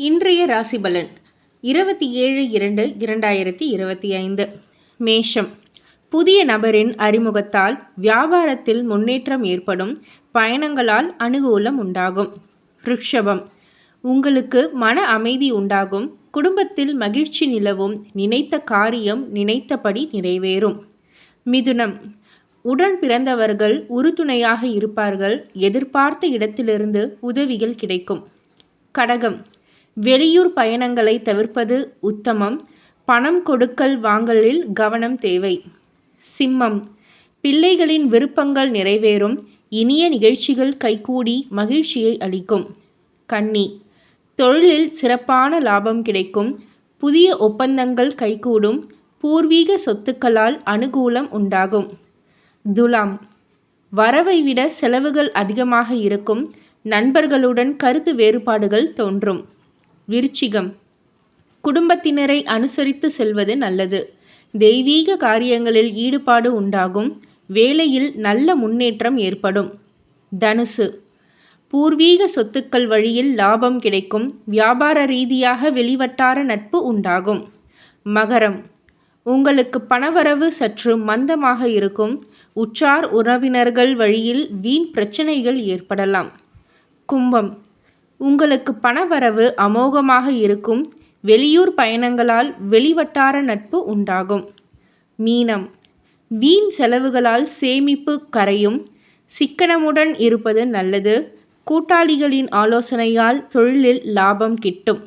இன்றைய ராசி பலன் இருபத்தி ஏழு இரண்டு இரண்டாயிரத்தி இருபத்தி ஐந்து. மேஷம். புதிய நபரின் அறிமுகத்தால் வியாபாரத்தில் முன்னேற்றம் ஏற்படும் பயணங்களால் அனுகூலம் உண்டாகும். ரிஷபம். உங்களுக்கு மன அமைதி உண்டாகும். குடும்பத்தில் மகிழ்ச்சி நிலவும். நினைத்த காரியம் நினைத்தபடி நிறைவேறும். மிதுனம். உடன் பிறந்தவர்கள் உறுதுணையாக இருப்பார்கள். எதிர்பார்த்த இடத்திலிருந்து உதவிகள் கிடைக்கும். கடகம். வெளியூர் பயணங்களை தவிர்ப்பது உத்தமம். பணம் கொடுக்கல் வாங்கலில் கவனம் தேவை. சிம்மம். பிள்ளைகளின் விருப்பங்கள் நிறைவேறும். இனிய நிகழ்ச்சிகள் கைகூடி மகிழ்ச்சியை அளிக்கும். கன்னி. தொழிலில் சிறப்பான லாபம் கிடைக்கும். புதிய ஒப்பந்தங்கள் கைகூடும். பூர்வீக சொத்துக்களால் அனுகூலம் உண்டாகும். துலாம். வரவை விட செலவுகள் அதிகமாக இருக்கும். நண்பர்களுடன் கருத்து வேறுபாடுகள் தோன்றும். விருச்சிகம். குடும்பத்தினரை அனுசரித்து செல்வது நல்லது. தெய்வீக காரியங்களில் ஈடுபாடு உண்டாகும். வேலையில் நல்ல முன்னேற்றம் ஏற்படும். தனுசு. பூர்வீக சொத்துக்கள் வழியில் லாபம் கிடைக்கும். வியாபார ரீதியாக வெளிவட்டார நட்பு உண்டாகும். மகரம். உங்களுக்கு பணவரவு சற்று மந்தமாக இருக்கும். உற்றார் உறவினர்கள் வழியில் வீண் பிரச்சனைகள் ஏற்படலாம். கும்பம். உங்களுக்கு பணவரவு அமோகமாக இருக்கும். வெளியூர் பயணங்களால் வெளிவட்டார நட்பு உண்டாகும். மீனம். வீண் செலவுகளால் சேமிப்பு கரையும். சிக்கனமுடன் இருப்பது நல்லது. கூட்டாளிகளின் ஆலோசனையால் தொழிலில் லாபம் கிட்டும்.